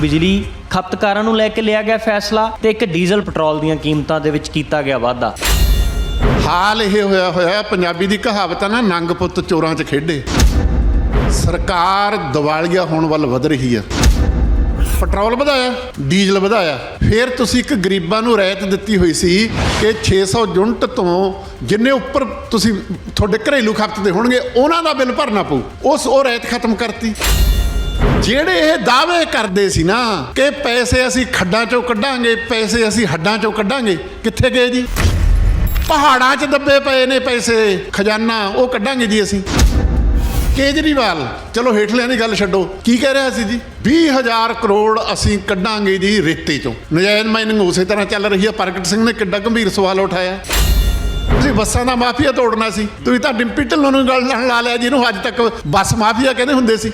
ਬਿਜਲੀ ਖਪਤਕਾਰਾਂ ਨੂੰ ਲੈ ਕੇ ਲਿਆ ਗਿਆ ਫੈਸਲਾ ਤੇ ਇੱਕ ਡੀਜ਼ਲ ਪੈਟਰੋਲ ਦੀਆਂ ਕੀਮਤਾਂ ਦੇ ਵਿੱਚ ਕੀਤਾ ਗਿਆ ਵਾਧਾ ਹਾਲ ਇਹ ਹੋਇਆ ਹੋਇਆ ਪੰਜਾਬੀ ਦੀ ਕਹਾਵਤ ਆ ਨਾ, ਨੰਗ ਪੁੱਤ ਚੋਰਾਂ 'ਚ ਖੇਡੇ। ਸਰਕਾਰ ਦਿਵਾਲੀਆ ਹੋਣ ਵੱਲ ਵਧ ਰਹੀ ਆ। ਪੈਟਰੋਲ ਵਧਾਇਆ, ਡੀਜ਼ਲ ਵਧਾਇਆ। ਫਿਰ ਤੁਸੀਂ ਇੱਕ ਗਰੀਬਾਂ ਨੂੰ ਰਾਇਤ ਦਿੱਤੀ ਹੋਈ ਸੀ ਕਿ 600 ਯੂਨਿਟ ਤੋਂ ਜਿੰਨੇ ਉੱਪਰ ਤੁਸੀਂ ਤੁਹਾਡੇ ਘਰੇਲੂ ਖਪਤ ਦੇ ਹੋਣਗੇ, ਉਹਨਾਂ ਦਾ ਬਿੱਲ ਭਰਨਾ ਪਊ। ਉਸ ਉਹ ਰਾਇਤ ਖਤਮ ਕਰਤੀ। ਜਿਹੜੇ ਇਹ ਦਾਅਵੇ ਕਰਦੇ ਸੀ ਨਾ ਕਿ ਪੈਸੇ ਅਸੀਂ ਖੱਡਾਂ ਚੋਂ ਕੱਢਾਂਗੇ, ਪੈਸੇ ਅਸੀਂ ਹੱਡਾਂ ਚੋਂ ਕੱਢਾਂਗੇ, ਕਿੱਥੇ ਗਏ ਜੀ? ਪਹਾੜਾਂ 'ਚ ਦੱਬੇ ਪਏ ਨੇ ਪੈਸੇ, ਖਜ਼ਾਨਾ, ਉਹ ਕੱਢਾਂਗੇ ਜੀ ਅਸੀਂ। ਕੇਜਰੀਵਾਲ, ਚਲੋ ਹੇਠਲਿਆਂ ਦੀ ਗੱਲ ਛੱਡੋ, ਕੀ ਕਹਿ ਰਿਹਾ ਸੀ ਜੀ? 20000 ਕਰੋੜ ਅਸੀਂ ਕੱਢਾਂਗੇ ਜੀ ਰੇਤੇ ਚੋਂ। ਨਜਾਇਜ਼ ਮਾਈਨਿੰਗ ਉਸੇ ਤਰ੍ਹਾਂ ਚੱਲ ਰਹੀ ਹੈ ਪ੍ਰਗਟ ਸਿੰਘ ਨੇ ਕਿੱਡਾ ਗੰਭੀਰ ਸਵਾਲ ਉਠਾਇਆ। ਤੁਸੀਂ ਬੱਸਾਂ ਦਾ ਮਾਫੀਆ ਤੋੜਨਾ ਸੀ, ਤੁਸੀਂ ਤਾਂ ਡਿੰਪੀ ਢਿੱਲੋਂ ਨੂੰ ਗੱਲ ਨਾਲ ਲਾ ਲਿਆ ਜਿਹਨੂੰ ਅੱਜ ਤੱਕ ਬੱਸ ਮਾਫੀਆ ਕਹਿੰਦੇ ਹੁੰਦੇ ਸੀ।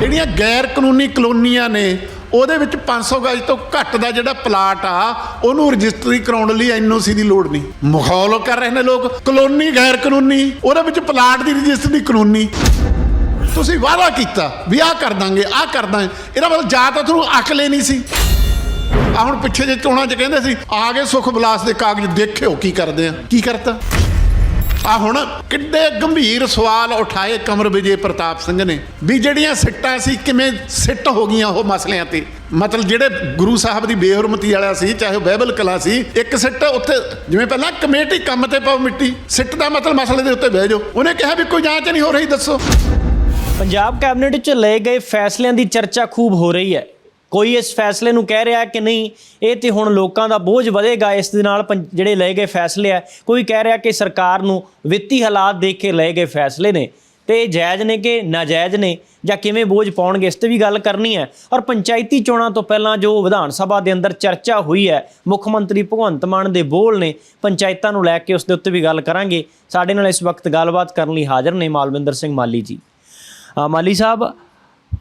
ਜਿਹੜੀਆਂ ਗੈਰ ਕਾਨੂੰਨੀ ਕਲੋਨੀਆਂ ਨੇ, ਉਹਦੇ ਵਿੱਚ 500 ਗਜ ਤੋਂ ਘੱਟ ਦਾ ਜਿਹੜਾ ਪਲਾਟ ਆ, ਉਹਨੂੰ ਰਜਿਸਟਰੀ ਕਰਾਉਣ ਲਈ ਐਨਓਸੀ ਦੀ ਲੋੜ ਨਹੀਂ। ਮਖੌਲ ਕਰ ਰਹੇ ਨੇ ਲੋਕ, ਕਲੋਨੀ ਗੈਰ ਕਾਨੂੰਨੀ, ਉਹਦੇ ਵਿੱਚ ਪਲਾਟ ਦੀ ਰਜਿਸਟਰੀ ਕਾਨੂੰਨੀ। ਤੁਸੀਂ ਵਾਅਦਾ ਕੀਤਾ ਵੀ ਆਹ ਕਰ ਦਾਂਗੇ, ਆਹ ਕਰ ਦਾਂਗੇ, ਇਹਦਾ ਮਤਲਬ ਜਾਂ ਤਾਂ ਤੁਹਾਨੂੰ ਅਕਲ ਹੀ ਨਹੀਂ ਸੀ। ਆ ਹੁਣ ਪਿੱਛੇ ਜੇ ਚੋਣਾਂ 'ਚ ਕਹਿੰਦੇ ਸੀ, ਆ ਗਏ ਸੁਖ ਵਿਲਾਸ ਦੇ ਕਾਗਜ਼, ਦੇਖਿਓ ਕੀ ਕਰਦੇ ਆ। ਕੀ ਕਰਤਾ? ਆ ਹੁਣ ਕਿੱਡੇ ਗੰਭੀਰ ਸਵਾਲ ਉਠਾਏ ਕਮਰ ਵਿਜੇ ਪ੍ਰਤਾਪ ਸਿੰਘ ਨੇ ਵੀ ਜਿਹੜੀਆਂ ਸਿੱਟਾਂ ਸੀ, ਕਿਵੇਂ ਸਿੱਟ ਹੋ ਗਈਆਂ ਉਹ ਮਸਲਿਆਂ ਤੇ। ਮਤਲਬ ਜਿਹੜੇ ਗੁਰੂ ਸਾਹਿਬ ਦੀ ਬੇਹਰਮਤੀ ਵਾਲਾ ਸੀ, ਚਾਹੇ ਉਹ ਬਾਈਬਲ ਕਲਾ ਸੀ, ਇੱਕ ਸਿੱਟ ਉੱਥੇ ਜਿਵੇਂ ਪਹਿਲਾਂ ਕਮੇਟੀ ਕੰਮ ਤੇ ਪਾਓ ਮਿੱਟੀ, ਸਿੱਟ ਦਾ ਮਤਲਬ ਮਸਲੇ ਦੇ ਉੱਤੇ ਬਹਿ ਜਾਓ। ਉਹਨੇ ਕਿਹਾ ਵੀ ਕੋਈ ਜਾਂਚ ਨਹੀਂ ਹੋ ਰਹੀ, ਦੱਸੋ। ਪੰਜਾਬ ਕੈਬਨਿਟ 'ਚ ਲਏ ਗਏ ਫੈਸਲਿਆਂ ਦੀ ਚਰਚਾ ਖੂਬ ਹੋ ਰਹੀ ਹੈ। ਕੋਈ ਇਸ ਫੈਸਲੇ ਨੂੰ ਕਹਿ ਰਿਹਾ ਕਿ ਨਹੀਂ, ਇਹ ਤੇ ਹੁਣ ਲੋਕਾਂ ਦਾ ਬੋਝ ਵਧੇਗਾ, ਇਸ ਦੇ ਨਾਲ ਪੰ- ਜਿਹੜੇ ਲਏ ਗਏ ਫੈਸਲੇ ਆ, ਕੋਈ ਕਹਿ ਰਿਹਾ ਕਿ ਸਰਕਾਰ ਨੂੰ ਵਿੱਤੀ ਹਾਲਾਤ ਦੇਖ ਕੇ ਲਏ ਗਏ ਫੈਸਲੇ ਨੇ ਤੇ ਇਹ ਜਾਇਜ਼ ਨੇ ਕਿ ਨਾਜਾਇਜ਼ ਨੇ ਜਾਂ ਕਿਵੇਂ ਬੋਝ ਪਾਉਣਗੇ, ਇਸ ਤੇ ਵੀ ਗੱਲ ਕਰਨੀ ਹੈ। ਔਰ ਪੰਚਾਇਤੀ ਚੋਣਾਂ ਤੋਂ ਪਹਿਲਾਂ ਜੋ ਵਿਧਾਨ ਸਭਾ ਦੇ ਅੰਦਰ ਚਰਚਾ ਹੋਈ ਹੈ, ਮੁੱਖ ਮੰਤਰੀ ਭਗਵੰਤ ਮਾਨ ਦੇ ਬੋਲ ਨੇ, ਪੰਚਾਇਤਾਂ ਨੂੰ ਲੈ ਕੇ ਉਸ ਦੇ ਉੱਤੇ ਵੀ ਗੱਲ ਕਰਾਂਗੇ। ਸਾਡੇ ਨਾਲ ਇਸ ਵਕਤ ਗੱਲਬਾਤ ਕਰਨ ਲਈ ਹਾਜ਼ਰ ਨੇ ਮਾਲਵਿੰਦਰ ਸਿੰਘ ਮਾਲੀ ਜੀ। ਮਾਲੀ ਸਾਹਿਬ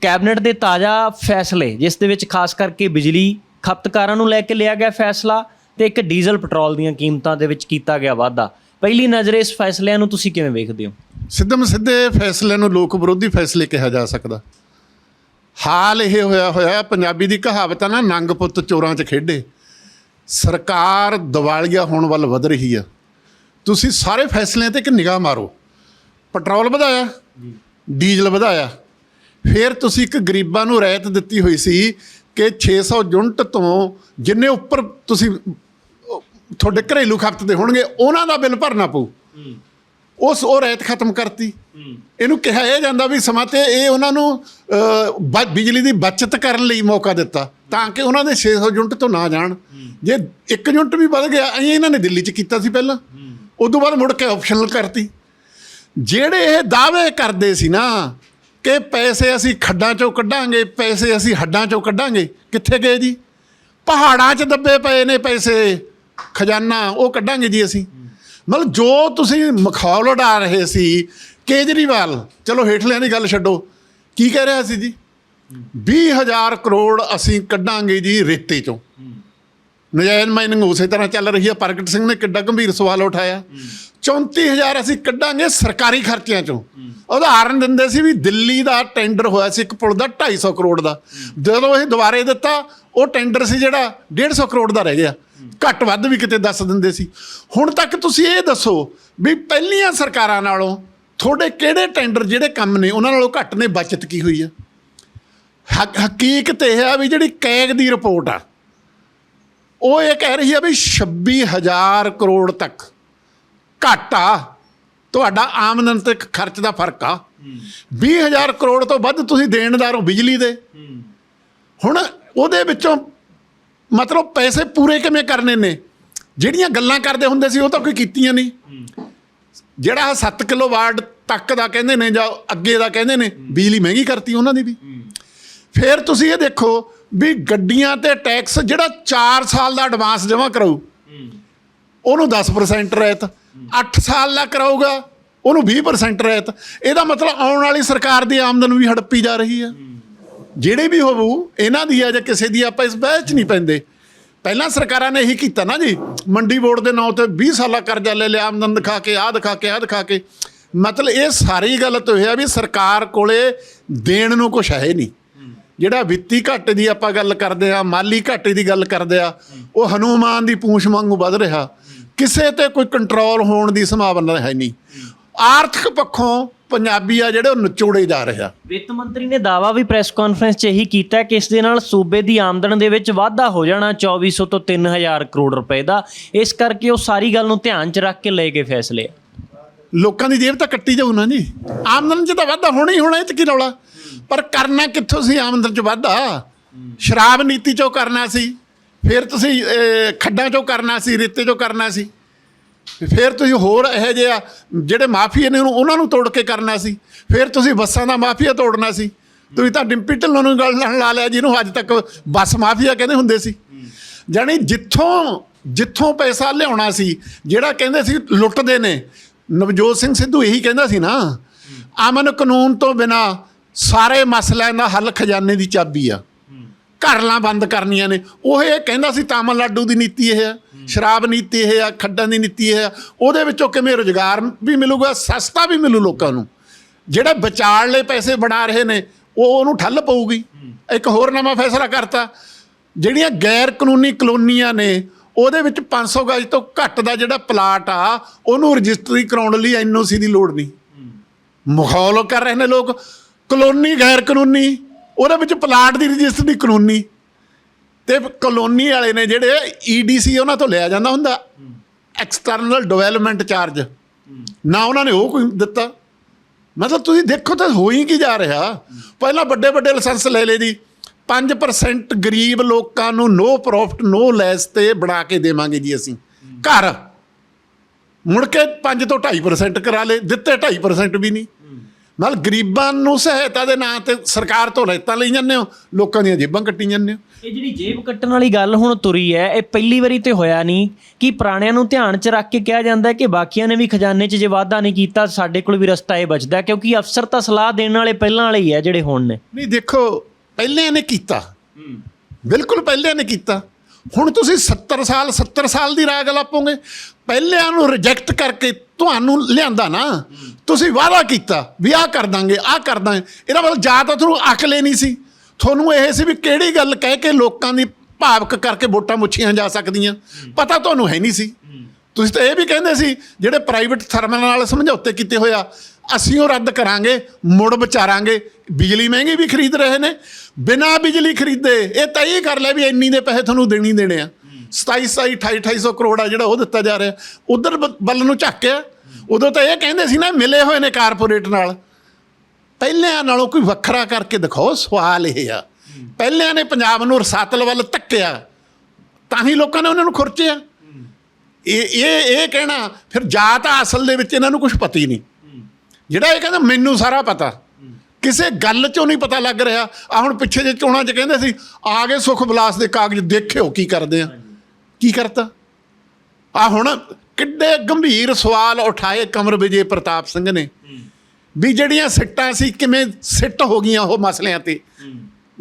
ਕੈਬਨਿਟ ਦੇ ਤਾਜ਼ਾ ਫੈਸਲੇ, ਜਿਸ ਦੇ ਵਿੱਚ ਖਾਸ ਕਰਕੇ ਬਿਜਲੀ ਖਪਤਕਾਰਾਂ ਨੂੰ ਲੈ ਕੇ ਲਿਆ ਗਿਆ ਫੈਸਲਾ ਤੇ ਇੱਕ ਡੀਜ਼ਲ ਪੈਟਰੋਲ ਦੀਆਂ ਕੀਮਤਾਂ ਦੇ ਵਿੱਚ ਕੀਤਾ ਗਿਆ ਵਾਧਾ। ਪਹਿਲੀ ਨਜ਼ਰੇ ਇਸ ਫੈਸਲਿਆਂ ਨੂੰ ਤੁਸੀਂ ਕਿਵੇਂ ਵੇਖਦੇ ਹੋ? ਸਿੱਧਮ ਸਿੱਧੇ ਫੈਸਲਿਆਂ ਨੂੰ ਲੋਕ ਵਿਰੋਧੀ ਫੈਸਲੇ ਕਿਹਾ ਜਾ ਸਕਦਾ। ਹਾਲ ਇਹ ਹੋਇਆ ਹੋਇਆ ਪੰਜਾਬੀ ਦੀ ਕਹਾਵਤ ਆ ਨਾ, ਨੰਗ ਪੁੱਤ ਚੋਰਾਂ 'ਚ ਖੇਡੇ। ਸਰਕਾਰ ਦਿਵਾਲੀਆ ਹੋਣ ਵੱਲ ਵਧ ਰਹੀ ਆ। ਤੁਸੀਂ ਸਾਰੇ ਫੈਸਲਿਆਂ ਤੇ ਇੱਕ ਨਿਗਾਹ ਮਾਰੋ। ਪੈਟਰੋਲ ਵਧਾਇਆ, ਡੀਜ਼ਲ ਵਧਾਇਆ। ਫਿਰ ਤੁਸੀਂ ਇੱਕ ਗਰੀਬਾਂ ਨੂੰ ਰਾਇਤ ਦਿੱਤੀ ਹੋਈ ਸੀ ਕਿ 600 ਯੂਨਿਟ ਤੋਂ ਜਿੰਨੇ ਉੱਪਰ ਤੁਸੀਂ ਤੁਹਾਡੇ ਘਰੇਲੂ ਖਪਤ ਦੇ ਹੋਣਗੇ ਉਹਨਾਂ ਦਾ ਬਿੱਲ ਭਰਨਾ ਪਊ। ਉਸ ਉਹ ਰਾਇਤ ਖਤਮ ਕਰਤੀ। ਇਹਨੂੰ ਕਿਹਾ ਇਹ ਜਾਂਦਾ ਵੀ ਸਮਾਂ ਤੇ ਇਹ ਉਹਨਾਂ ਨੂੰ ਬਿਜਲੀ ਦੀ ਬਚਤ ਕਰਨ ਲਈ ਮੌਕਾ ਦਿੱਤਾ ਤਾਂ ਕਿ ਉਹਨਾਂ ਦੇ 600 ਯੂਨਿਟ ਤੋਂ ਨਾ ਜਾਣ। ਜੇ 1 ਯੂਨਿਟ ਵੀ ਵੱਧ ਗਿਆ ਐਂ ਇਹਨਾਂ ਨੇ ਦਿੱਲੀ 'ਚ ਕੀਤਾ ਸੀ ਪਹਿਲਾਂ। ਉਦੋਂ ਬਾਅਦ ਮੁੜ ਕੇ ਆਪਸ਼ਨਲ ਕਰਤੀ। ਜਿਹੜੇ ਇਹ ਦਾਅਵੇ ਕਰਦੇ ਸੀ ਨਾ ਕਿ ਪੈਸੇ ਅਸੀਂ ਖੱਡਾਂ ਚੋਂ ਕੱਢਾਂਗੇ, ਪੈਸੇ ਅਸੀਂ ਹੱਡਾਂ ਚੋਂ ਕੱਢਾਂਗੇ। ਕਿੱਥੇ ਗਏ ਜੀ? ਪਹਾੜਾਂ 'ਚ ਦੱਬੇ ਪਏ ਨੇ ਪੈਸੇ। ਖਜ਼ਾਨਾ, ਉਹ ਕੱਢਾਂਗੇ ਜੀ ਅਸੀਂ। ਮਤਲਬ ਜੋ ਤੁਸੀਂ ਮਖੌਲ ਉਡਾ ਰਹੇ ਸੀ, ਕੇਜਰੀਵਾਲ, ਚਲੋ ਹੇਠਲਿਆਂ ਦੀ ਗੱਲ ਛੱਡੋ। ਕੀ ਕਹਿ ਰਿਹਾ ਸੀ ਜੀ? 20000 ਕਰੋੜ ਅਸੀਂ ਕੱਢਾਂਗੇ ਜੀ ਰੇਤੇ ਚੋਂ। ਨਜਾਇਜ਼ ਮਾਈਨਿੰਗ ਉਸੇ ਤਰ੍ਹਾਂ ਚੱਲ ਰਹੀ ਹੈ। ਪ੍ਰਗਟ ਸਿੰਘ ਨੇ ਕਿੱਡਾ ਗੰਭੀਰ ਸਵਾਲ ਉਠਾਇਆ। 34000 ਅਸੀਂ ਕੱਢਾਂਗੇ ਸਰਕਾਰੀ ਖਰਚਿਆਂ ਚੋਂ। ਉਦਾਹਰਨ ਦਿੰਦੇ ਸੀ ਵੀ ਦਿੱਲੀ ਦਾ ਟੈਂਡਰ ਹੋਇਆ ਸੀ ਇੱਕ ਪੁਲ ਦਾ 250 ਕਰੋੜ ਦਾ। ਜਦੋਂ ਇਹ ਦੁਬਾਰੇ ਦਿੱਤਾ ਉਹ ਟੈਂਡਰ ਸੀ ਜਿਹੜਾ 150 ਕਰੋੜ ਦਾ ਰਹਿ ਗਿਆ। ਘੱਟ ਵੱਧ ਵੀ ਕਿਤੇ ਦੱਸ ਦਿੰਦੇ ਸੀ। ਹੁਣ ਤੱਕ ਤੁਸੀਂ ਇਹ ਦੱਸੋ ਵੀ ਪਹਿਲੀਆਂ ਸਰਕਾਰਾਂ ਨਾਲੋਂ ਤੁਹਾਡੇ ਕਿਹੜੇ ਟੈਂਡਰ ਜਿਹੜੇ ਕੰਮ ਨੇ ਉਹਨਾਂ ਨਾਲੋਂ ਘੱਟ ਨੇ ਬਚਤ ਕੀ ਹੋਈ ਆ ਹਕ- ਹਕੀਕਤ ਇਹ ਆ ਵੀ ਜਿਹੜੀ ਕੈਗ ਦੀ ਰਿਪੋਰਟ ਆ ਉਹ ਇਹ ਕਹਿ ਰਹੀ ਹੈ ਵੀ 26000 ਕਰੋੜ ਤੱਕ ਘਾਟਾ ਤੁਹਾਡਾ ਆਮਦਨ ਤੇ ਖਰਚ ਦਾ ਫ਼ਰਕ ਆ। 20000 ਕਰੋੜ ਤੋਂ ਵੱਧ ਤੁਸੀਂ ਦੇਣਦਾਰ ਹੋ ਬਿਜਲੀ ਦੇ। ਹੁਣ ਉਹਦੇ ਵਿੱਚੋਂ ਮਤਲਬ ਪੈਸੇ ਪੂਰੇ ਕਿਵੇਂ ਕਰਨੇ ਨੇ? ਜਿਹੜੀਆਂ ਗੱਲਾਂ ਕਰਦੇ ਹੁੰਦੇ ਸੀ ਉਹ ਤਾਂ ਕੋਈ ਕੀਤੀਆਂ ਨਹੀਂ। ਜਿਹੜਾ 7 ਕਿਲੋ ਵਾਟ ਤੱਕ ਦਾ ਕਹਿੰਦੇ ਨੇ ਜਾਂ ਅੱਗੇ ਦਾ ਕਹਿੰਦੇ ਨੇ ਬਿਜਲੀ ਮਹਿੰਗੀ ਕਰਤੀ ਉਹਨਾਂ ਦੀ ਵੀ। ਫਿਰ ਤੁਸੀਂ ਇਹ ਦੇਖੋ ਵੀ ਗੱਡੀਆਂ ਤੇ ਟੈਕਸ ਜਿਹੜਾ 4 ਸਾਲ ਦਾ ਐਡਵਾਂਸ ਜਮ੍ਹਾਂ ਕਰਾਊ, ਉਹਨੂੰ 10% ਰਹਿਤ 8 ਸਾਲ ਦਾ ਕਰਾਊਗਾ, ਉਹਨੂੰ 20% ਰਹਿਤ। ਇਹਦਾ ਮਤਲਬ ਆਉਣ ਵਾਲੀ ਸਰਕਾਰ ਦੀ ਆਮਦਨ ਵੀ ਹੜਪੀ ਜਾ ਰਹੀ ਹੈ ਜਿਹੜੇ ਵੀ ਹੋਵੂ ਇਹਨਾਂ ਦੀ ਆ ਜਾਂ ਕਿਸੇ ਦੀ, ਆਪਾਂ ਇਸ ਬਹਿਸ 'ਚ ਨਹੀਂ ਪੈਂਦੇ। ਪਹਿਲਾਂ ਸਰਕਾਰਾਂ ਨੇ ਇਹੀ ਕੀਤਾ ਨਾ ਜੀ, ਮੰਡੀ ਬੋਰਡ ਦੇ ਨਾਂ ਤੇ 20 ਸਾਲਾ ਕਰਜ਼ਾ ਲੈ ਲਿਆ, ਆਮਦਨ ਦਿਖਾ ਕੇ, ਆਹ ਦਿਖਾ ਕੇ, ਆਹ ਦਿਖਾ ਕੇ। ਮਤਲਬ ਇਹ ਸਾਰੀ ਗੱਲ ਤੋਂ ਇਹ ਆ ਵੀ ਸਰਕਾਰ ਕੋਲੇ ਦੇਣ ਨੂੰ ਕੁਛ ਹੈ ਨਹੀਂ। ਜਿਹੜਾ ਵਿੱਤੀ ਘਾਟੇ ਦੀ ਆਪਾਂ ਗੱਲ ਕਰਦੇ ਆ ਮਾਲੀ ਘਾਟੇ ਦੀ ਗੱਲ ਕਰਦੇ ਆ ਉਹ ਹਨੂਮਾਨ ਦੀ ਪੂੰਛ ਵਾਂਗੂ ਵੱਧ ਰਿਹਾ। ਕਿਸੇ ਤੇ ਕੋਈ ਕੰਟਰੋਲ ਹੋਣ ਦੀ ਸੰਭਾਵਨਾ ਹੈ ਨਹੀਂ। ਆਰਥਿਕ ਪੱਖੋਂ ਪੰਜਾਬੀ ਆ ਜਿਹੜੇ ਉਹ ਨਿਚੋੜੇ ਜਾ ਰਿਹਾ ਵਿੱਤ ਮੰਤਰੀ ਨੇ ਦਾਵਾ ਵੀ ਪ੍ਰੈਸ ਕਾਨਫਰੰਸ 'ਚ ਇਹੀ ਕੀਤਾ ਕਿ ਇਸ ਦੇ ਨਾਲ ਸੂਬੇ ਦੀ ਆਮਦਨ ਦੇ ਵਿੱਚ ਵਾਧਾ ਹੋ ਜਾਣਾ 2400 ਤੋਂ 3000 ਕਰੋੜ ਰੁਪਏ ਦਾ। ਇਸ ਕਰਕੇ ਉਹ ਸਾਰੀ ਗੱਲ ਨੂੰ ਧਿਆਨ 'ਚ ਰੱਖ ਕੇ ਲਏ ਗਏ ਫੈਸਲੇ। ਲੋਕਾਂ ਦੀ ਜੇਬ ਤਾਂ ਕੱਟੀ ਜਾਊ ਨਾ ਜੀ। ਆਮਦਨ 'ਚ ਤਾਂ ਵਾਧਾ ਹੋਣਾ ਹੀ ਹੋਣਾ ਇਹ 'ਚ ਕੀ ਰੌਲਾ? ਪਰ ਕਰਨਾ ਕਿੱਥੋਂ ਸੀ? ਆਮਦਨ 'ਚ ਵਾਧਾ। ਸ਼ਰਾਬ ਨੀਤੀ 'ਚੋਂ ਕਰਨਾ ਸੀ। ਫਿਰ ਤੁਸੀਂ ਖੱਡਾਂ 'ਚੋਂ ਕਰਨਾ ਸੀ ਰੇਤੇ 'ਚੋਂ ਕਰਨਾ ਸੀ। ਫਿਰ ਤੁਸੀਂ ਹੋਰ ਇਹੋ ਜਿਹੇ ਆ, ਜਿਹੜੇ ਮਾਫੀਆ ਨੇ ਉਹਨੂੰ- ਉਹਨਾਂ ਨੂੰ ਤੋੜ ਕੇ ਕਰਨਾ ਸੀ। ਫਿਰ ਤੁਸੀਂ ਬੱਸਾਂ ਦਾ ਮਾਫੀਆ ਤੋੜਨਾ ਸੀ। ਤੁਸੀਂ ਤਾਂ ਡਿੰਪੀ ਢਿੱਲੋਂ ਨੂੰ ਗੱਲ ਨਾਲ ਲਾ ਲਿਆ, ਜਿਹਨੂੰ ਅੱਜ ਤੱਕ ਬੱਸ ਮਾਫੀਆ ਕਹਿੰਦੇ ਹੁੰਦੇ ਸੀ। ਜਾਣੀ ਜਿੱਥੋਂ ਜਿੱਥੋਂ ਪੈਸਾ ਲਿਆਉਣਾ ਸੀ, ਜਿਹੜਾ ਕਹਿੰਦੇ ਸੀ ਲੁੱਟਦੇ ਨੇ, ਨਵਜੋਤ ਸਿੰਘ ਸਿੱਧੂ ਇਹੀ ਕਹਿੰਦਾ ਸੀ ਨਾ, ਅਮਨ ਕਾਨੂੰਨ ਤੋਂ ਬਿਨਾ ਸਾਰੇ ਮਸਲਿਆਂ ਦਾ ਹੱਲ ਖਜ਼ਾਨੇ ਦੀ ਚਾਬੀ ਆ। ਘਰਲਾਂ ਬੰਦ ਕਰਨੀਆਂ ਨੇ। ਉਹ ਇਹ ਕਹਿੰਦਾ ਸੀ ਤਾਮਿਲਨਾਡੂ ਦੀ ਨੀਤੀ ਇਹ ਆ ਸ਼ਰਾਬ ਨੀਤੀ ਇਹ ਆ ਖੱਡਾਂ ਦੀ ਨੀਤੀ ਇਹ ਆ। ਉਹਦੇ ਵਿੱਚੋਂ ਕਿਵੇਂ ਰੋਜ਼ਗਾਰ ਵੀ ਮਿਲੂਗਾ ਸਸਤਾ ਵੀ ਮਿਲੂ ਲੋਕਾਂ ਨੂੰ। ਜਿਹੜੇ ਵਿਚਾਰ ਲਈ ਪੈਸੇ ਬਣਾ ਰਹੇ ਨੇ ਉਹ ਉਹਨੂੰ ਠੱਲ ਪਊਗੀ। ਇੱਕ ਹੋਰ ਨਵਾਂ ਫੈਸਲਾ ਕਰਤਾ। ਜਿਹੜੀਆਂ ਗੈਰ ਕਾਨੂੰਨੀ ਕਲੋਨੀਆਂ ਨੇ ਉਹਦੇ ਵਿੱਚ 500 ਗਜ ਤੋਂ ਘੱਟ ਦਾ ਜਿਹੜਾ ਪਲਾਟ ਆ ਉਹਨੂੰ ਰਜਿਸਟਰੀ ਕਰਾਉਣ ਲਈ ਐਨਓਸੀ ਦੀ ਲੋੜ ਨਹੀਂ। ਮਖੌਲ ਕਰ ਰਹੇ ਨੇ ਲੋਕ। ਕਲੋਨੀ ਗੈਰ ਕਾਨੂੰਨੀ, ਉਹਦੇ ਵਿੱਚ ਪਲਾਟ ਦੀ ਰਜਿਸਟਰੀ ਕਾਨੂੰਨੀ। ਤੇ ਕਲੋਨੀ ਵਾਲੇ ਨੇ ਜਿਹੜੇ ਈਡੀਸੀ ਉਹਨਾਂ ਤੋਂ ਲਿਆ ਜਾਂਦਾ ਹੁੰਦਾ। ਐਕਸਟਰਨਲ ਡਿਵੈਲਪਮੈਂਟ ਚਾਰਜ ਨਾ ਉਹਨਾਂ ਨੇ ਉਹ ਕੋਈ ਦਿੱਤਾ। ਮਤਲਬ ਤੁਸੀਂ ਦੇਖੋ ਤਾਂ ਹੋ ਹੀ ਕੀ ਜਾ ਰਿਹਾ। ਪਹਿਲਾਂ ਵੱਡੇ ਵੱਡੇ ਲਾਇਸੈਂਸ ਲੈ ਲਏ ਜੀ। 5% ਗਰੀਬ ਲੋਕਾਂ ਨੂੰ ਨੋ ਪ੍ਰੋਫਿਟ ਨੋ ਲੈਸ ਤੇ ਬਣਾ ਕੇ ਦੇਵਾਂਗੇ ਜੀ ਅਸੀਂ। ਘਰ। ਮੁੜ ਕੇ 5 ਤੋਂ 2.5% ਕਰਾ ਲੇ ਦਿੱਤੇ 2.5% ਵੀ ਨਹੀਂ। ਨਾਲ ਗਰੀਬਾਂ ਨੂੰ ਸਹਾਇਤਾ ਦੇ ਨਾਂ ਤੇ ਸਰਕਾਰ ਤੋਂ ਰੇਤਾਂ ਲਈ ਜਾਂਦੇ ਹੋ? ਲੋਕਾਂ ਦੀਆਂ ਜੇਬਾਂ ਕੱਟੀ ਜਾਂਦੇ ਹੋ? ਇਹ ਜਿਹੜੀ ਜੇਬ ਕੱਟਣ ਵਾਲੀ ਗੱਲ ਹੁਣ ਤੁਰੀ ਹੈ ਇਹ ਪਹਿਲੀ ਵਾਰੀ ਤੇ ਹੋਇਆ ਨਹੀਂ। ਕਿ ਪੁਰਾਣਿਆਂ ਨੂੰ ਧਿਆਨ 'ਚ ਰੱਖ ਕੇ ਕਿਹਾ ਜਾਂਦਾ ਹੈ ਕਿ ਬਾਕੀਆਂ ਨੇ ਵੀ ਖਜ਼ਾਨੇ 'ਚ ਜੇ ਵਾਧਾ ਨਹੀਂ ਕੀਤਾ ਸਾਡੇ ਕੋਲ ਵੀ ਰਸਤਾ ਇਹ ਬਚਦਾ ਹੈ, ਕਿਉਂਕਿ ਅਫਸਰ ਤਾਂ ਸਲਾਹ ਦੇਣ ਵਾਲੇ ਪਹਿਲਾਂ ਵਾਲੇ ਹੀ ਆ ਜਿਹੜੇ ਹੁਣ ਨੇ। ਨਹੀਂ ਦੇਖੋ ਪਹਿਲਿਆਂ ਨੇ ਕੀਤਾ। ਬਿਲਕੁਲ ਪਹਿਲਿਆਂ ਨੇ ਕੀਤਾ। ਹੁਣ ਤੁਸੀਂ 70 ਸਾਲ 70 ਸਾਲ ਦੀ ਰਾਗ ਲਾਪੋਗੇ। ਪਹਿਲਿਆਂ ਨੂੰ ਰਿਜੈਕਟ ਕਰਕੇ ਤੁਹਾਨੂੰ ਲਿਆਂਦਾ ਨਾ। ਤੁਸੀਂ ਵਾਅਦਾ ਕੀਤਾ ਵੀ ਆਹ ਕਰ ਦਾਂਗੇ, ਆਹ ਕਰ ਦਾਂਗੇ। ਇਹਦਾ ਮਤਲਬ ਜਾਂ ਤਾਂ ਤੁਹਾਨੂੰ ਅਕਲ ਹੀ ਨਹੀਂ ਸੀ। ਤੁਹਾਨੂੰ ਇਹ ਸੀ ਵੀ ਕਿਹੜੀ ਗੱਲ ਕਹਿ ਕੇ ਲੋਕਾਂ ਦੀ ਭਾਵਕ ਕਰਕੇ ਵੋਟਾਂ ਮੁੱਛੀਆਂ ਜਾ ਸਕਦੀਆਂ। ਪਤਾ ਤੁਹਾਨੂੰ ਹੈ ਨਹੀਂ ਸੀ। ਤੁਸੀਂ ਤਾਂ ਇਹ ਵੀ ਕਹਿੰਦੇ ਸੀ, ਜਿਹੜੇ ਪ੍ਰਾਈਵੇਟ ਥਰਮਲ ਨਾਲ ਸਮਝੌਤੇ ਕੀਤੇ ਹੋਇਆ ਅਸੀਂ ਉਹ ਰੱਦ ਕਰਾਂਗੇ, ਮੁੜ ਵਿਚਾਰਾਂਗੇ। ਬਿਜਲੀ ਮਹਿੰਗੀ ਵੀ ਖਰੀਦ ਰਹੇ ਨੇ, ਬਿਨਾਂ ਬਿਜਲੀ ਖਰੀਦੇ, ਇਹ ਤਾਂ ਇਹ ਕਰ ਲੈ ਵੀ ਇੰਨੀ ਦੇ ਪੈਸੇ ਤੁਹਾਨੂੰ ਦੇਣੀ ਦੇਣੇ ਆ। 27 27 28 2800 ਕਰੋੜ ਆ ਜਿਹੜਾ ਉਹ ਦਿੱਤਾ ਜਾ ਰਿਹਾ। ਉਧਰ ਵੱਲ ਨੂੰ ਝੱਕਿਆ ਉਦੋਂ ਤਾਂ ਇਹ ਕਹਿੰਦੇ ਸੀ ਨਾ, ਮਿਲੇ ਹੋਏ ਨੇ ਕਾਰਪੋਰੇਟ ਨਾਲ। ਪਹਿਲਿਆਂ ਨਾਲੋਂ ਕੋਈ ਵੱਖਰਾ ਕਰਕੇ ਦਿਖਾਓ, ਸਵਾਲ ਇਹ ਆ। ਪਹਿਲਿਆਂ ਨੇ ਪੰਜਾਬ ਨੂੰ ਰਸਾਤਲ ਵੱਲ ਧੱਕਿਆ। ਤਾਂ ਹੀ ਲੋਕਾਂ ਨੇ ਉਹਨਾਂ ਨੂੰ ਖੁਰਚਿਆ। ਇਹ ਇਹ ਇਹ ਕਹਿਣਾ, ਫਿਰ ਜਾਤ ਆ ਅਸਲ ਦੇ ਵਿੱਚ ਇਹਨਾਂ ਨੂੰ ਕੁਝ ਪਤਾ ਹੀ ਨਹੀਂ। ਜਿਹੜਾ ਇਹ ਕਹਿੰਦਾ, ਮੈਨੂੰ ਸਾਰਾ ਪਤਾ। ਕਿਸੇ ਗੱਲ ਚੋਂ ਨਹੀਂ ਪਤਾ ਲੱਗ ਰਿਹਾ। ਆ ਹੁਣ ਪਿੱਛੇ ਜੇ ਚੋਣਾਂ 'ਚ ਕਹਿੰਦੇ ਸੀ, ਆ ਗਏ ਸੁਖ ਵਿਲਾਸ ਦੇ ਕਾਗਜ਼, ਦੇਖਿਓ ਕੀ ਕਰਦੇ ਆ। ਕੀ ਕਰਤਾ? ਆ ਹੁਣ ਕਿੱਡੇ ਗੰਭੀਰ ਸਵਾਲ ਉਠਾਏ ਕਮਰ ਵਿਜੇ ਪ੍ਰਤਾਪ ਸਿੰਘ ਨੇ। ਵੀ ਜਿਹੜੀਆਂ ਸਿੱਟਾਂ ਸੀ, ਕਿਵੇਂ ਸਿੱਟ ਹੋ ਗਈਆਂ ਉਹ ਮਸਲਿਆਂ ਤੇ।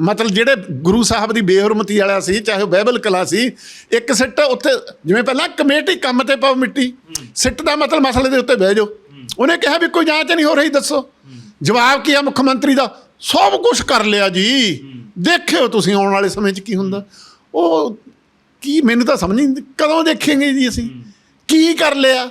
ਮਤਲਬ ਜਿਹੜੇ ਗੁਰੂ ਸਾਹਿਬ ਦੀ ਬੇਹਰਮਤੀ ਵਾਲਾ ਸੀ ਚਾਹੇ ਉਹ ਬਾਈਬਲ ਕਲਾ ਸੀ ਇੱਕ ਸਿੱਟ ਉੱਥੇ ਜਿਵੇਂ ਪਹਿਲਾਂ ਕਮੇਟੀ ਕੰਮ ਤੇ ਪਾਓ ਮਿੱਟੀ ਸਿੱਟ ਦਾ ਮਤਲਬ ਮਸਲੇ ਦੇ ਉੱਤੇ ਬਹਿ ਜਾਓ। ਉਹਨੇ ਕਿਹਾ ਵੀ ਕੋਈ ਜਾਂਚ ਨਹੀਂ ਹੋ ਰਹੀ ਦੱਸੋ। ਜਵਾਬ ਕੀ ਆ ਮੁੱਖ ਮੰਤਰੀ ਦਾ? ਸਭ ਕੁਝ ਕਰ ਲਿਆ ਜੀ। ਦੇਖਿਓ ਤੁਸੀਂ ਆਉਣ ਵਾਲੇ ਸਮੇਂ 'ਚ ਕੀ ਹੁੰਦਾ। ਉਹ ਕੀ ਮੈਨੂੰ ਤਾਂ ਸਮਝ ਨਹੀਂ ਕਦੋਂ ਦੇਖਾਂਗੇ ਜੀ ਅਸੀਂ? ਕੀ ਕਰ ਲਿਆ?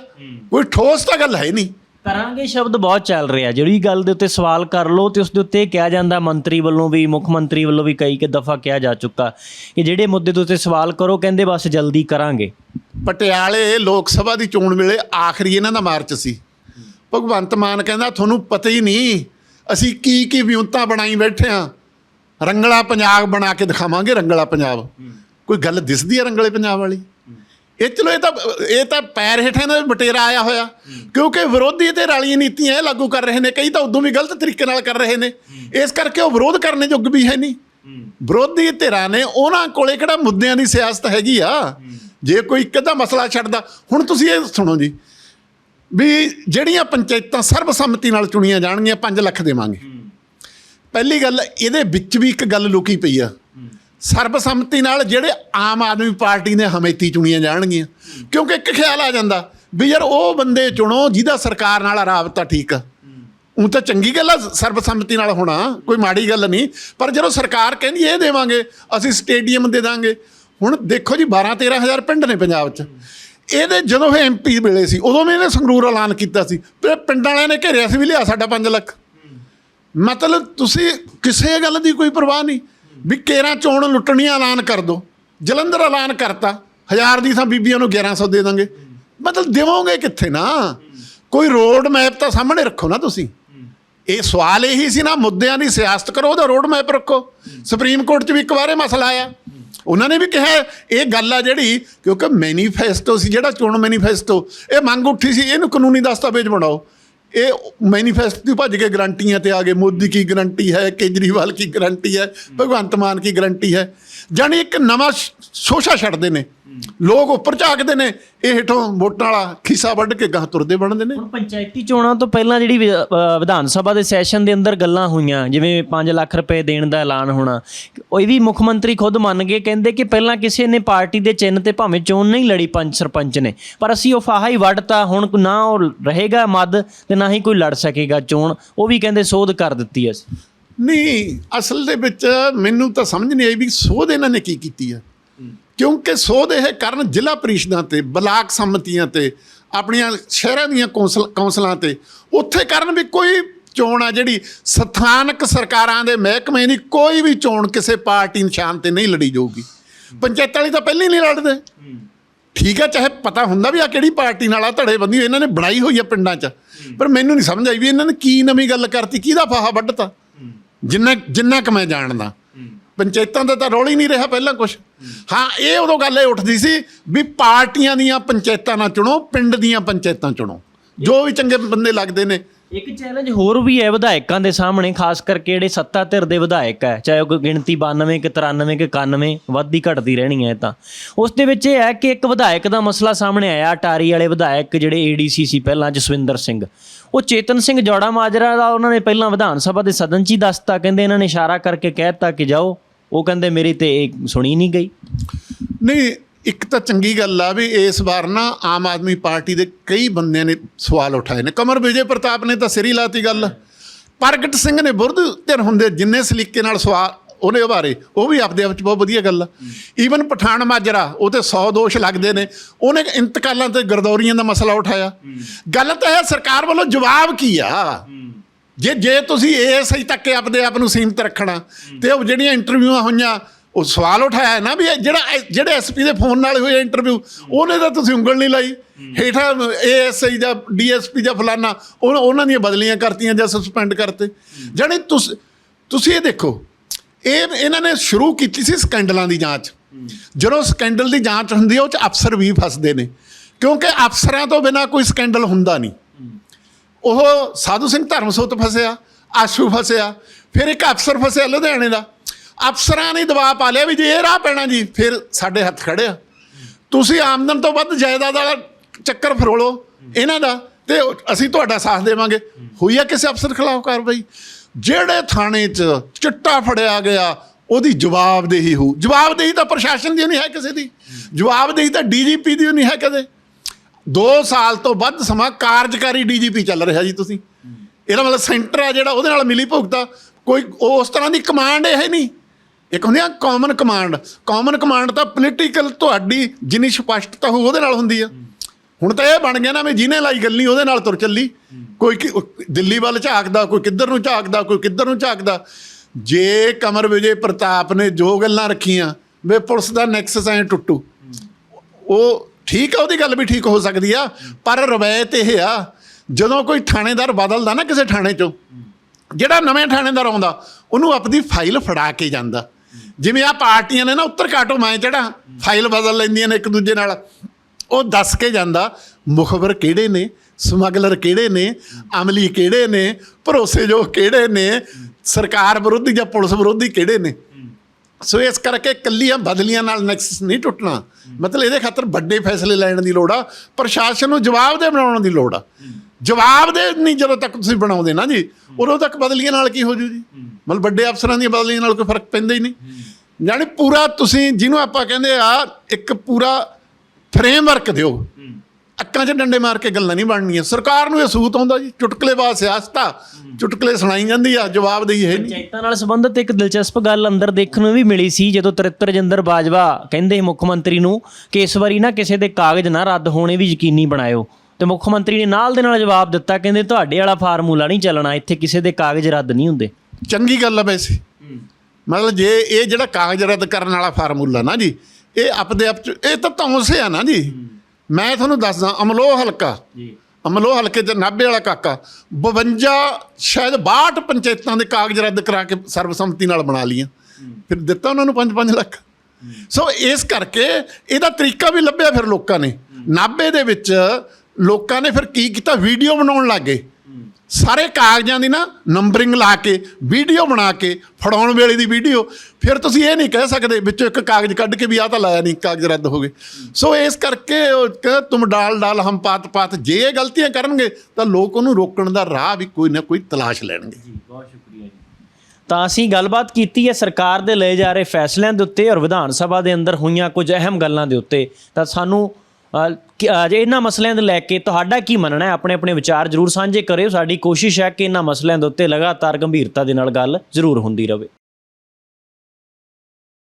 ਕੋਈ ਠੋਸ ਤਾਂ ਗੱਲ ਹੈ ਨਹੀਂ। ਕਰਾਂਗੇ ਸ਼ਬਦ ਬਹੁਤ ਚੱਲ ਰਿਹਾ। ਜਿਹੜੀ ਗੱਲ ਦੇ ਉੱਤੇ ਸਵਾਲ ਕਰ ਲਓ ਤੇ ਉਸ ਦੇ ਉੱਤੇ ਕਿਹਾ ਜਾਂਦਾ, ਮੰਤਰੀ ਵੱਲੋਂ ਵੀ, ਮੁੱਖ ਮੰਤਰੀ ਵੱਲੋਂ ਵੀ ਕਈ ਕਿ ਦਫਾ ਕਿਹਾ ਜਾ ਚੁੱਕਾ। ਕਿ ਜਿਹੜੇ ਮੁੱਦੇ ਦੇ ਉੱਤੇ ਸਵਾਲ ਕਰੋ, ਕਹਿੰਦੇ ਬਸ ਜਲਦੀ ਕਰਾਂਗੇ। ਪਟਿਆਲੇ ਲੋਕ ਸਭਾ ਦੀ ਚੋਣ ਵੇਲੇ ਆਖਰੀ ਇਹਨਾਂ ਦਾ ਮਾਰਚ ਸੀ। ਭਗਵੰਤ ਮਾਨ ਕਹਿੰਦਾ, ਤੁਹਾਨੂੰ ਪਤਾ ਹੀ ਨਹੀਂ, ਅਸੀਂ ਕੀ ਕੀ ਵਿਉਂਤਾਂ ਬਣਾਈ ਬੈਠੇ ਆ ਰੰਗਲਾ ਪੰਜਾਬ ਬਣਾ ਕੇ ਦਿਖਾਵਾਂਗੇ, ਰੰਗਲਾ ਪੰਜਾਬ। ਕੋਈ ਗੱਲ ਦਿਸਦੀ ਹੈ ਰੰਗਲੇ ਪੰਜਾਬ ਵਾਲੀ? ਇਹ ਚਲੋ ਇਹ ਤਾਂ ਇਹ ਤਾਂ ਪੈਰ ਹੇਠਾਂ ਦਾ ਬਟੇਰਾ ਆਇਆ ਹੋਇਆ। ਕਿਉਂਕਿ ਵਿਰੋਧੀ ਤੇ ਰਾਲੀਆਂ ਨੀਤੀਆਂ ਇਹ ਲਾਗੂ ਕਰ ਰਹੇ ਨੇ, ਕਈ ਤਾਂ ਉਦੋਂ ਵੀ ਗਲਤ ਤਰੀਕੇ ਨਾਲ ਕਰ ਰਹੇ ਨੇ। ਇਸ ਕਰਕੇ ਉਹ ਵਿਰੋਧ ਕਰਨੇ ਯੋਗ ਵੀ ਹੈ ਨਹੀਂ। ਵਿਰੋਧੀ ਧਿਰਾਂ ਨੇ ਉਹਨਾਂ ਕੋਲੇ ਕਿਹੜਾ ਮੁੱਦਿਆਂ ਦੀ ਸਿਆਸਤ ਹੈਗੀ ਆ? ਜੇ ਕੋਈ ਇੱਕ ਅੱਧਾ ਮਸਲਾ ਛੱਡਦਾ, ਹੁਣ ਤੁਸੀਂ ਇਹ ਸੁਣੋ ਜੀ, ਵੀ ਜਿਹੜੀਆਂ ਪੰਚਾਇਤਾਂ ਸਰਬਸੰਮਤੀ ਨਾਲ ਚੁਣੀਆਂ ਜਾਣਗੀਆਂ 5 ਲੱਖ ਦੇਵਾਂਗੇ। ਪਹਿਲੀ ਗੱਲ, ਇਹਦੇ ਵਿੱਚ ਵੀ ਇੱਕ ਗੱਲ ਲੁਕੀ ਪਈ ਆ। ਸਰਬਸੰਮਤੀ ਨਾਲ ਜਿਹੜੇ ਆਮ ਆਦਮੀ ਪਾਰਟੀ ਨੇ ਹਮੇਤੀ ਚੁਣੀਆਂ ਜਾਣਗੀਆਂ। ਕਿਉਂਕਿ ਇੱਕ ਖਿਆਲ ਆ ਜਾਂਦਾ ਵੀ ਯਾਰ ਉਹ ਬੰਦੇ ਚੁਣੋ ਜਿਹਦਾ ਸਰਕਾਰ ਨਾਲ ਰਾਬਤਾ ਠੀਕ ਆ। ਉਹ ਤਾਂ ਚੰਗੀ ਗੱਲ ਆ, ਸਰਬਸੰਮਤੀ ਨਾਲ ਹੋਣਾ, ਕੋਈ ਮਾੜੀ ਗੱਲ ਨਹੀਂ। ਪਰ ਜਦੋਂ ਸਰਕਾਰ ਕਹਿੰਦੀ ਇਹ ਦੇਵਾਂਗੇ, ਅਸੀਂ ਸਟੇਡੀਅਮ ਦੇ ਦਾਂਗੇ। ਹੁਣ ਦੇਖੋ ਜੀ 12 13000 ਪਿੰਡ ਨੇ ਪੰਜਾਬ 'ਚ। ਇਹਦੇ ਜਦੋਂ ਇਹ ਐਮਪੀ ਮਿਲੇ ਸੀ, ਉਦੋਂ ਵੀ ਇਹਨੇ ਸੰਗਰੂਰ ਐਲਾਨ ਕੀਤਾ ਸੀ। ਤੇ ਪਿੰਡਾਂ ਵਾਲਿਆਂ ਨੇ ਘੇਰਿਆ ਸੀ ਵੀ ਲਿਆ ਸਾਡਾ 5 ਲੱਖ। ਮਤਲਬ ਤੁਸੀਂ ਕਿਸੇ ਗੱਲ ਦੀ ਕੋਈ ਪਰਵਾਹ ਨਹੀਂ। ਵੀ ਕੇਰਾਂ ਚੋਣ ਲੁੱਟਣੀਆਂ ਐਲਾਨ ਕਰ ਦੋ। ਜਲੰਧਰ ਐਲਾਨ ਕਰਤਾ। ਹਜ਼ਾਰ ਦੀ ਥਾਂ ਬੀਬੀਆਂ ਨੂੰ 1100 ਦੇ ਦਾਂਗੇ। ਮਤਲਬ ਦੇਵੋਗੇ ਕਿੱਥੇ ਨਾ? ਕੋਈ ਰੋਡ ਮੈਪ ਤਾਂ ਸਾਹਮਣੇ ਰੱਖੋ ਨਾ ਤੁਸੀਂ। ਇਹ ਸਵਾਲ ਇਹੀ ਸੀ ਨਾ, ਮੁੱਦਿਆਂ ਦੀ ਸਿਆਸਤ ਕਰੋ, ਉਹਦਾ ਰੋਡ ਮੈਪ ਰੱਖੋ। ਸੁਪਰੀਮ ਕੋਰਟ 'ਚ ਵੀ ਇੱਕ ਵਾਰੇ ਮਸਲਾ ਆਇਆ। ਉਹਨਾਂ ਨੇ ਵੀ ਕਿਹਾ, ਇਹ ਗੱਲ ਆ ਜਿਹੜੀ, ਕਿਉਂਕਿ ਮੈਨੀਫੈਸਟੋ ਸੀ ਜਿਹੜਾ ਚੋਣ ਮੈਨੀਫੈਸਟੋ ਇਹ ਮੰਗ ਉੱਠੀ ਸੀ, ਇਹਨੂੰ ਕਾਨੂੰਨੀ ਦਸਤਾਵੇਜ਼ ਬਣਾਓ। ਇਹ ਮੈਨੀਫੈਸਟੋ ਦੀ ਭੱਜ ਕੇ ਗਰੰਟੀਆਂ ਤੇ ਆ ਗਏ। ਮੋਦੀ ਕੀ ਗਰੰਟੀ ਹੈ? ਕੇਜਰੀਵਾਲ ਕੀ ਗਰੰਟੀ ਹੈ? ਭਗਵੰਤ ਮਾਨ ਕੀ ਗਰੰਟੀ ਹੈ? ਜਾਣੀ ਇੱਕ ਨਵਾਂ ਸ਼ੋਸ਼ਾ ਛੱਡਦੇ ਨੇ। ਲੋਕ ਉੱਪਰ ਝਾਕਦੇ ਨੇ ਇਹ ਹੇਠੋਂ ਵੋਟਾਂ ਵਾਲਾ ਖੀਸਾ ਵੱਢ ਕੇ ਗਾਹ ਤੁਰਦੇ ਬਣਦੇ ਨੇ। ਹੁਣ ਪੰਚਾਇਤੀ ਚੋਣਾਂ ਤੋਂ ਪਹਿਲਾਂ ਜਿਹੜੀ ਵਿਧਾਨ ਸਭਾ ਦੇ ਸੈਸ਼ਨ ਦੇ ਅੰਦਰ ਗੱਲਾਂ ਹੋਈਆਂ ਜਿਵੇਂ 5 ਲੱਖ ਰੁਪਏ ਦੇਣ ਦਾ ਐਲਾਨ ਹੋਣਾ ਉਹ ਵੀ ਮੁੱਖ ਮੰਤਰੀ ਖੁਦ ਮੰਨ ਗਏ ਕਹਿੰਦੇ ਕਿ ਪਹਿਲਾਂ ਕਿਸੇ ਨੇ ਪਾਰਟੀ ਦੇ ਚਿੰਨ੍ਹ ਤੇ ਭਾਵੇਂ ਚੋਣ ਨਹੀਂ ਲੜੀ ਪੰਚ ਸਰਪੰਚ ਨੇ ਪਰ ਅਸੀਂ ਉਹ ਫਾਹਾ ਹੀ ਵੱਢਤਾ ਹੁਣ ਨਾ ਉਹ ਰਹੇਗਾ ਮਦ ਤੇ ਨਾ ਹੀ ਕੋਈ ਲੜ ਸਕੇਗਾ ਚੋਣ ਉਹ ਵੀ ਕਹਿੰਦੇ ਸੋਧ ਕਰ ਦਿੱਤੀ ਅਸੀਂ। ਨਹੀਂ ਅਸਲ ਦੇ ਵਿੱਚ ਮੈਨੂੰ ਤਾਂ ਸਮਝ ਨਹੀਂ ਆਈ ਵੀ ਸੋਧ ਇਹਨਾਂ ਨੇ ਕੀ ਕੀਤੀ ਹੈ। ਕਿਉਂਕਿ ਸੋਧ ਇਹ ਕਰਨ ਜ਼ਿਲ੍ਹਾ ਪ੍ਰੀਸ਼ਦਾਂ ਤੇ, ਬਲਾਕ ਸੰਮਤੀਆਂ ਤੇ, ਆਪਣੀਆਂ ਸ਼ਹਿਰਾਂ ਦੀਆਂ ਕੌਂਸਲ, ਕੌਂਸਲਾਂ ਤੇ। ਉੱਥੇ ਕਰਨ ਵੀ ਕੋਈ ਚੋਣ ਆ ਜਿਹੜੀ ਸਥਾਨਕ ਸਰਕਾਰਾਂ ਦੇ ਮਹਿਕਮੇ ਦੀ ਕੋਈ ਵੀ ਚੋਣ ਕਿਸੇ ਪਾਰਟੀ ਨਿਸ਼ਾਨ ਤੇ ਨਹੀਂ ਲੜੀ ਜਾਊਗੀ। ਪੰਚਾਇਤਾਂ ਵਾਲੀ ਤਾਂ ਪਹਿਲਾਂ ਹੀ ਨਹੀਂ ਲੜਦੇ। ਠੀਕ ਹੈ ਚਾਹੇ ਪਤਾ ਹੁੰਦਾ ਵੀ ਆ ਕਿਹੜੀ ਪਾਰਟੀ ਨਾਲ ਆ ਧੜੇਬੰਦੀ ਇਹਨਾਂ ਨੇ ਬਣਾਈ ਹੋਈ ਆ ਪਿੰਡਾਂ 'ਚ। ਪਰ ਮੈਨੂੰ ਨਹੀਂ ਸਮਝ ਆਈ ਵੀ ਇਹਨਾਂ ਨੇ ਕੀ ਨਵੀਂ ਗੱਲ ਕਰਤੀ, ਕਿਹਦਾ ਫਾਹਾ ਵੱਢਤਾ? ਜਿੰਨਾ ਜਿੰਨਾ ਕੁ ਮੈਂ ਜਾਣਦਾ। ਪੰਚਾਇਤਾਂ ਦਾ ਤਾਂ ਰੋਲ ਹੀ ਨਹੀਂ ਰਿਹਾ ਪਹਿਲਾਂ ਕੁਝ ਹਾਂ, ਇਹ ਉਦੋਂ ਗੱਲ ਇਹ ਉੱਠਦੀ ਸੀ ਵੀ ਪਾਰਟੀਆਂ ਦੀਆਂ ਪੰਚਾਇਤਾਂ ਨਾ ਚੁਣੋ, ਪਿੰਡ ਦੀਆਂ ਪੰਚਾਇਤਾਂ ਚੁਣੋ। ਜੋ ਵੀ ਚੰਗੇ ਬੰਦੇ ਲੱਗਦੇ ਨੇ। ਇੱਕ ਚੈਲੰਜ ਹੋਰ ਵੀ ਹੈ ਵਿਧਾਇਕਾਂ ਦੇ ਸਾਹਮਣੇ, ਖਾਸ ਕਰਕੇ ਜਿਹੜੇ ਸੱਤਾ ਧਿਰ ਦੇ ਵਿਧਾਇਕ ਹੈ, ਚਾਹੇ ਉਹ ਕੋਈ ਗਿਣਤੀ 92 ਕਿ 93 ਕਿ 91 ਵੱਧਦੀ ਘਟਦੀ ਰਹਿਣੀ ਹੈ ਤਾਂ। ਉਸ ਦੇ ਵਿੱਚ ਇਹ ਹੈ ਕਿ ਇੱਕ ਵਿਧਾਇਕ ਦਾ ਮਸਲਾ ਸਾਹਮਣੇ ਆਇਆ, ਅਟਾਰੀ ਵਾਲੇ ਵਿਧਾਇਕ ਜਿਹੜੇ ਏਡੀਸੀ ਸੀ ਪਹਿਲਾਂ, ਜਸਵਿੰਦਰ ਸਿੰਘ। ਉਹ ਚੇਤਨ ਸਿੰਘ ਜੋੜਾ ਮਾਜਰਾ ਦਾ ਉਹਨਾਂ ਨੇ ਪਹਿਲਾਂ ਵਿਧਾਨ ਸਭਾ ਦੇ ਸਦਨ 'ਚ ਹੀ ਦੱਸਤਾ, ਕਹਿੰਦੇ ਇਹਨਾਂ ਨੇ ਇਸ਼ਾਰਾ ਕਰਕੇ ਕਹਿਤਾ ਕਿ ਜਾਓ ਉਹ ਕਹਿੰਦੇ ਮੇਰੀ ਤੇ ਇਹ ਸੁਣੀ ਨਹੀਂ ਗਈ। ਨਹੀਂ ਇੱਕ ਤਾਂ ਚੰਗੀ ਗੱਲ ਆ ਵੀ ਇਸ ਵਾਰ ਨਾ ਆਮ ਆਦਮੀ ਪਾਰਟੀ ਦੇ ਕਈ ਬੰਦਿਆਂ ਨੇ ਸਵਾਲ ਉਠਾਏ ਨੇ। ਕਮਰ ਵਿਜੇ ਪ੍ਰਤਾਪ ਨੇ ਤਾਂ ਸਿਰੀ ਲਾਤੀ ਗੱਲ। ਪ੍ਰਗਟ ਸਿੰਘ ਨੇ ਬੁਰਦ ਧਿਰ ਹੁੰਦੇ ਜਿੰਨੇ ਸਲੀਕੇ ਨਾਲ ਸਵਾਲ ਉਹਨੇ ਬਾਰੇ ਉਹ ਵੀ ਆਪਦੇ ਆਪ ਚ ਬਹੁਤ ਵਧੀਆ ਗੱਲ ਆ। ਈਵਨ ਪਠਾਨ ਮਾਜਰਾ ਉਹ ਤੇ 100 ਦੋਸ਼ ਲੱਗਦੇ ਨੇ। ਉਹਨੇ ਇੰਤਕਾਲਾਂ ਤੇ ਗਰਦੌਰੀਆਂ ਦਾ ਮਸਲਾ ਉਠਾਇਆ। ਗੱਲ ਤਾਂ ਇਹ ਸਰਕਾਰ ਵੱਲੋਂ ਜਵਾਬ ਕੀ ਆ? ਜੇ ਜੇ ਤੁਸੀਂ ਏਐਸਆਈ ਤੱਕ ਆਪਦੇ ਆਪ ਨੂੰ ਸੀਮਤ ਰੱਖਣਾ ਤੇ ਉਹ ਜਿਹੜੀਆਂ ਇੰਟਰਵਿਊਆਂ ਹੋਈਆਂ ਉਹ ਸਵਾਲ ਉਠਾਇਆ ਨਾ ਵੀ ਜਿਹੜਾ ਜਿਹੜੇ ਐਸਪੀ ਦੇ ਫੋਨ ਨਾਲ ਹੋਏ ਇੰਟਰਵਿਊ ਉਹਨੇ ਤਾਂ ਤੁਸੀਂ ਉਂਗਲ ਨਹੀਂ ਲਾਈ। ਹੇਠਾਂ ਏਐਸਆਈ ਜਾਂ ਡੀਐਸਪੀ ਜਾਂ ਫਲਾਨਾ ਉਹ- ਉਹਨਾਂ ਦੀਆਂ ਬਦਲੀਆਂ ਕਰਤੀਆਂ ਜਾਂ ਸਸਪੈਂਡ ਕਰਤੇ। ਜਾਣੀ ਤੁਸੀਂ ਤੁਸੀਂ ਇਹ ਦੇਖੋ ਇਹ ਇਹਨਾਂ ਨੇ ਸ਼ੁਰੂ ਕੀਤੀ ਸੀ ਸਕੈਂਡਲਾਂ ਦੀ ਜਾਂਚ। ਜਦੋਂ ਸਕੈਂਡਲ ਦੀ ਜਾਂਚ ਹੁੰਦੀ ਹੈ ਉਹ ਚ ਅਫਸਰ ਵੀ ਫਸਦੇ ਨੇ। ਕਿਉਂਕਿ ਅਫਸਰਾਂ ਤੋਂ ਬਿਨਾ ਕੋਈ ਸਕੈਂਡਲ ਹੁੰਦਾ ਨਹੀਂ। ਉਹ ਸਾਧੂ ਸਿੰਘ ਧਰਮਸੋਤ ਫਸਿਆ, ਆਸ਼ੂ ਫਸਿਆ, ਫਿਰ ਇੱਕ ਅਫਸਰ ਫਸਿਆ ਲੁਧਿਆਣੇ ਦਾ। ਅਫਸਰਾਂ ਨੇ ਦਬਾਅ ਪਾ ਲਿਆ ਵੀ ਜੇ ਇਹ ਰਾਹ ਪੈਣਾ ਜੀ, ਫਿਰ ਸਾਡੇ ਹੱਥ ਖੜਿਆ ਤੁਸੀਂ ਆਮਦਨ ਤੋਂ ਵੱਧ ਜਾਇਦਾਦ ਦਾ ਚੱਕਰ ਫਰੋਲੋ ਇਹਨਾਂ ਦਾ ਤੇ ਅਸੀਂ ਤੁਹਾਡਾ ਸਾਥ ਦੇਵਾਂਗੇ। ਹੋਈ ਆ ਕਿਸੇ ਅਫਸਰ ਖਿਲਾਫ ਕਾਰਵਾਈ? ਜਿਹੜੇ ਥਾਣੇ 'ਚ ਚਿੱਟਾ ਫੜਿਆ ਗਿਆ, ਉਹਦੀ ਜਵਾਬਦੇਹੀ ਹੋ ਜਵਾਬਦੇਹੀ ਤਾਂ ਪ੍ਰਸ਼ਾਸਨ ਦੀ ਨਹੀਂ ਹੈ ਕਿਸੇ ਦੀ। ਜਵਾਬਦੇਹੀ ਤਾਂ ਡੀਜੀਪੀ ਦੀ ਨਹੀਂ ਹੈ ਕਦੇ। 2 ਸਾਲ ਤੋਂ ਵੱਧ ਸਮਾਂ ਕਾਰਜਕਾਰੀ ਡੀਜੀਪੀ ਚੱਲ ਰਿਹਾ ਜੀ ਤੁਸੀਂ। ਇਹਦਾ ਮਤਲਬ ਸੈਂਟਰ ਆ ਜਿਹੜਾ, ਉਹਦੇ ਨਾਲ ਮਿਲੀ ਭੁਗਤਾ। ਕੋਈ ਉਸ ਤਰ੍ਹਾਂ ਦੀ ਕਮਾਂਡ ਇਹ ਨਹੀਂ। ਇੱਕ ਹੁੰਦੀ ਆ ਕਾਮਨ ਕਮਾਂਡ ਕਾਮਨ ਕਮਾਂਡ ਤਾਂ ਪੋਲੀਟੀਕਲ ਤੁਹਾਡੀ ਜਿੰਨੀ ਸਪਸ਼ਟਤਾ ਹੋ ਉਹਦੇ ਨਾਲ ਹੁੰਦੀ ਆ। ਹੁਣ ਤਾਂ ਇਹ ਬਣ ਗਿਆ ਨਾ ਵੀ ਜਿਹਨੇ ਲਾਈ ਗੱਲ ਨਹੀਂ ਉਹਦੇ ਨਾਲ ਤੁਰ ਚੱਲੀ। ਕੋਈ ਕਿ- ਦਿੱਲੀ ਵੱਲ ਝਾਕਦਾ, ਕੋਈ ਕਿੱਧਰ ਨੂੰ ਝਾਕਦਾ, ਕੋਈ ਕਿੱਧਰ ਨੂੰ ਝਾਕਦਾ। ਜੇ ਕਮਰ ਵਿਜੇ ਪ੍ਰਤਾਪ ਨੇ ਜੋ ਗੱਲਾਂ ਰੱਖੀਆਂ, ਵੇ ਪੁਲਿਸ ਦਾ ਨੈਕਸਸ ਐ ਟੁੱਟੂ। ਉਹ ਠੀਕ ਆ, ਉਹਦੀ ਗੱਲ ਵੀ ਠੀਕ ਹੋ ਸਕਦੀ ਆ, ਪਰ ਰਵਾਇਤ ਇਹ ਆ, ਜਦੋਂ ਕੋਈ ਥਾਣੇਦਾਰ ਬਦਲਦਾ ਨਾ ਕਿਸੇ ਥਾਣੇ ਚੋਂ, ਜਿਹੜਾ ਨਵੇਂ ਥਾਣੇਦਾਰ ਆਉਂਦਾ, ਉਹਨੂੰ ਆਪਣੀ ਫਾਈਲ ਫੜਾ ਕੇ ਜਾਂਦਾ। ਜਿਵੇਂ ਆ ਪਾਰਟੀਆਂ ਨੇ ਨਾ ਉੱਤਰ ਕਾਟੋ ਮੈਂ ਜਿਹੜਾ, ਫਾਈਲ ਬਦਲ ਲੈਂਦੀਆਂ ਨੇ ਇੱਕ ਦੂਜੇ ਨਾਲ, ਉਹ ਦੱਸ ਕੇ ਜਾਂਦਾ, ਮੁਖਬਰ ਕਿਹੜੇ ਨੇ, ਸਮਗਲਰ ਕਿਹੜੇ ਨੇ, ਅਮਲੀ ਕਿਹੜੇ ਨੇ, ਭਰੋਸੇਯੋਗ ਕਿਹੜੇ ਨੇ, ਸਰਕਾਰ ਵਿਰੋਧੀ ਜਾਂ ਪੁਲਿਸ ਵਿਰੋਧੀ ਕਿਹੜੇ ਨੇ। ਸੋ ਇਸ ਕਰਕੇ ਕੱਲੀਆਂ ਬਦਲੀਆਂ ਨਾਲ ਨੈਕਸਸ ਨਹੀਂ ਟੁੱਟਣਾ। ਮਤਲਬ ਇਹਦੇ ਖਾਤਰ ਵੱਡੇ ਫੈਸਲੇ ਲੈਣ ਦੀ ਲੋੜ ਆ, ਪ੍ਰਸ਼ਾਸਨ ਨੂੰ ਜਵਾਬਦੇਹ ਬਣਾਉਣ ਦੀ ਲੋੜ ਆ। ਜਵਾਬਦੇਹ ਨਹੀਂ ਜਦੋਂ ਤੱਕ ਤੁਸੀਂ ਬਣਾਉਂਦੇ ਨਾ ਜੀ, ਉਦੋਂ ਤੱਕ ਬਦਲੀਆਂ ਨਾਲ ਕੀ ਹੋ ਜੂ ਜੀ? ਮਤਲਬ ਵੱਡੇ ਅਫਸਰਾਂ ਦੀਆਂ ਬਦਲੀਆਂ ਨਾਲ ਕੋਈ ਫ਼ਰਕ ਪੈਂਦਾ ਹੀ ਨਹੀਂ। ਯਾਨੀ ਪੂਰਾ ਤੁਸੀਂ, ਜਿਹਨੂੰ ਆਪਾਂ ਕਹਿੰਦੇ ਆ, ਇੱਕ ਪੂਰਾ ਫਰੇਮਵਰਕ ਦਿਓ। ਅੱਕਾਂ 'ਚ ਡੰਡੇ ਮਾਰ ਕੇ ਗੱਲਾਂ ਨਹੀਂ ਬਣਨੀਆਂ। ਸਰਕਾਰ ਨੂੰ ਇਹ ਸੂਤ ਆਉਂਦਾ ਜੀ ਚੁਟਕਲੇਬਾਜ਼ ਸਿਆਸਤ ਆ ਚੁਟਕਲੇ ਸੁਣਾਈ ਜਾਂਦੀ ਆ ਜਵਾਬ ਦੇਈ ਹੈ ਨਹੀਂ। ਪੰਚਾਇਤਾਂ ਨਾਲ ਸੰਬੰਧਿਤ ਇੱਕ ਦਿਲਚਸਪ ਗੱਲ ਅੰਦਰ ਦੇਖਣ ਨੂੰ ਵੀ ਮਿਲੀ ਸੀ ਜਦੋਂ ਤ੍ਰਿਪਤ ਰਜਿੰਦਰ ਬਾਜਵਾ ਕਹਿੰਦੇ ਮੁੱਖ ਮੰਤਰੀ ਨੂੰ ਕਿ ਇਸ ਵਾਰੀ ਨਾ ਕਿਸੇ ਦੇ ਕਾਗਜ਼ ਨਾ ਰੱਦ ਹੋਣੇ ਵੀ ਯਕੀਨੀ ਬਣਾਇਓ। ਤੇ ਮੁੱਖ ਮੰਤਰੀ ਨੇ ਨਾਲ ਦੇ ਨਾਲ ਜਵਾਬ ਦਿੱਤਾ ਕਹਿੰਦੇ ਤੁਹਾਡੇ ਵਾਲਾ ਫਾਰਮੂਲਾ ਨਹੀਂ ਚੱਲਣਾ ਇੱਥੇ ਕਿਸੇ ਦੇ ਕਾਗਜ਼ ਰੱਦ ਨਹੀਂ ਹੁੰਦੇ। ਚੰਗੀ ਗੱਲ ਆ ਵੈਸੇ। ਮਤਲਬ ਜੇ ਇਹ ਜਿਹੜਾ ਕਾਗਜ਼ ਰੱਦ ਕਰਨ ਵਾਲਾ ਫਾਰਮੂਲਾ ਨਾ ਜੀ ਇਹ ਆਪਦੇ ਆਪ ਚ ਇਹ ਤਾਂ ਧੌਂਸੇ ਆ ਨਾ ਜੀ। ਮੈਂ ਤੁਹਾਨੂੰ ਦੱਸਦਾ ਅਮਲੋ ਹਲਕਾ। ਜੀ। ਅਮਲੋ ਹਲਕੇ ਚ ਨਾਭੇ ਵਾਲਾ ਕਾਕਾ 52 ਸ਼ਾਇਦ 62 ਪੰਚਾਇਤਾਂ ਦੇ ਕਾਗਜ਼ ਰੱਦ ਕਰਾ ਕੇ ਸਰਬਸੰਮਤੀ ਨਾਲ ਬਣਾ ਲੀਆਂ ਫਿਰ ਦਿੱਤਾ ਉਹਨਾਂ ਨੂੰ 5-5 ਲੱਖ। ਸੋ ਇਸ ਕਰਕੇ ਇਹਦਾ ਤਰੀਕਾ ਵੀ ਲੱਭਿਆ ਫਿਰ ਲੋਕਾਂ ਨੇ। ਨਾਭੇ ਦੇ ਵਿੱਚ ਲੋਕਾਂ ਨੇ ਫਿਰ ਕੀ ਕੀਤਾ? ਵੀਡੀਓ ਬਣਾਉਣ ਲੱਗੇ ਸਾਰੇ ਕਾਗਜ਼ਾਂ ਦੀ ਨਾ ਨੰਬਰਿੰਗ ਲਾ ਕੇ ਵੀਡੀਓ ਬਣਾ ਕੇ, ਫੜਾਉਣ ਵੇਲੇ ਦੀ ਵੀਡੀਓ ਫਿਰ ਤੁਸੀਂ ਇਹ ਨਹੀਂ ਕਹਿ ਸਕਦੇ ਵਿੱਚੋਂ ਇੱਕ ਕਾਗਜ਼ ਕੱਢ ਕੇ ਵੀ ਆਹ ਤਾਂ ਲਾਇਆ ਨਹੀਂ ਕਾਗਜ਼ ਰੱਦ ਹੋ ਗਏ। ਸੋ ਇਸ ਕਰਕੇ ਉਹ ਕ- ਤੁਮ ਡਾਲ ਡਾਲ, ਹਮ ਪਾਤ ਪਾਤ। ਜੇ ਇਹ ਗਲਤੀਆਂ ਕਰਨਗੇ, ਤਾਂ ਲੋਕ ਉਹਨੂੰ ਰੋਕਣ ਦਾ ਰਾਹ ਵੀ ਕੋਈ ਨਾ ਕੋਈ ਤਲਾਸ਼ ਲੈਣਗੇ। ਜੀ, ਬਹੁਤ ਸ਼ੁਕਰੀਆ ਜੀ। ਤਾਂ ਅਸੀਂ ਗੱਲਬਾਤ ਕੀਤੀ ਹੈ ਸਰਕਾਰ ਦੇ ਲਏ ਜਾ ਰਹੇ ਫੈਸਲਿਆਂ ਦੇ ਉੱਤੇ ਔਰ ਵਿਧਾਨ ਸਭਾ ਦੇ ਅੰਦਰ ਹੋਈਆਂ ਕੁਝ ਅਹਿਮ ਗੱਲਾਂ ਦੇ ਉੱਤੇ। ਤਾਂ ਸਾਨੂੰ ਜੇ ਇਹਨਾਂ ਮਸਲਿਆਂ ਦੇ ਲੈ ਕੇ ਤੁਹਾਡਾ ਕੀ ਮੰਨਣਾ ਹੈ? ਆਪਣੇ ਆਪਣੇ ਵਿਚਾਰ ਜ਼ਰੂਰ ਸਾਂਝੇ ਕਰਿਓ। ਸਾਡੀ ਕੋਸ਼ਿਸ਼ ਹੈ ਕਿ ਇਹਨਾਂ ਮਸਲਿਆਂ ਦੇ ਉੱਤੇ ਲਗਾਤਾਰ ਗੰਭੀਰਤਾ ਦੇ ਨਾਲ ਗੱਲ ਜ਼ਰੂਰ ਹੁੰਦੀ ਰਹੇ